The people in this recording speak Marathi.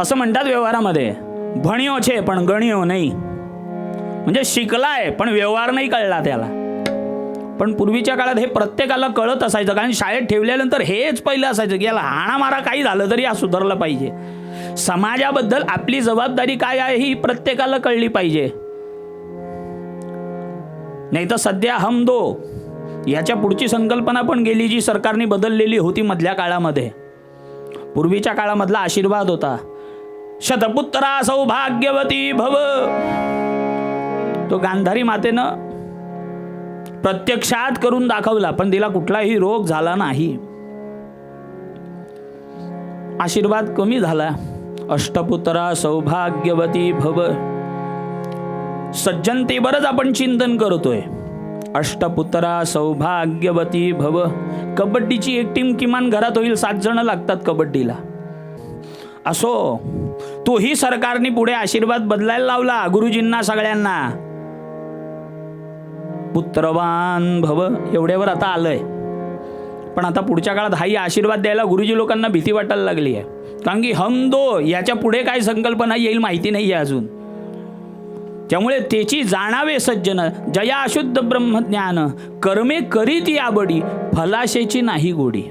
असं म्हणतात व्यवहारामध्ये. भणियो छे पण गणियो नाही. म्हणजे शिकलाय पण व्यवहार नाही कळला त्याला. पण पूर्वीच्या काळात हे प्रत्येकाला कळत असायचं कारण शाळेत ठेवल्यानंतर हेच पहिलं असायचं की याला हाणामारा काही झालं तरी हा सुधारला पाहिजे. समाजाबद्दल आपली जबाबदारी काय आहे ही प्रत्येकाला कळली पाहिजे. नाही तर सध्या हम दो. याच्या पुढची संकल्पना पण गेली जी सरकारने बदललेली होती मधल्या काळामध्ये. पूर्वीच्या काळामधला आशीर्वाद होता. शतपुत्रा सौभाग्यवती भव। तो गांधारी मातेनं प्रत्यक्षात करून दाखवला पण तिला कुठलाही रोग झाला नाही. आशीर्वाद कमी झाला. अष्टपुत्रा सौभाग्यवती भव सज्जनतेवरच आपण चिंतन करतोय. अष्टपुत्रा सौभाग्यवती भव। कबड्डीची एक टीम किमान घरात होईल सात जण लागतात कबड्डीला. असो. तोही सरकारने पुढे आशीर्वाद बदलायला लावला गुरुजींना सगळ्यांना. पुत्रवान भव एवढ्यावर आता आलंय. पण आता पुढच्या काळात हाही आशीर्वाद द्यायला गुरुजी लोकांना भीती वाटायला लागली आहे. कारण की हम दो याच्यापुढे काय संकल्पना येईल माहिती नाही आहे अजून. त्यामुळे त्याची जाणावे सज्जन जया अशुद्ध ब्रह्मज्ञान कर्मे करीत याबडी फलाशेची नाही गोडी.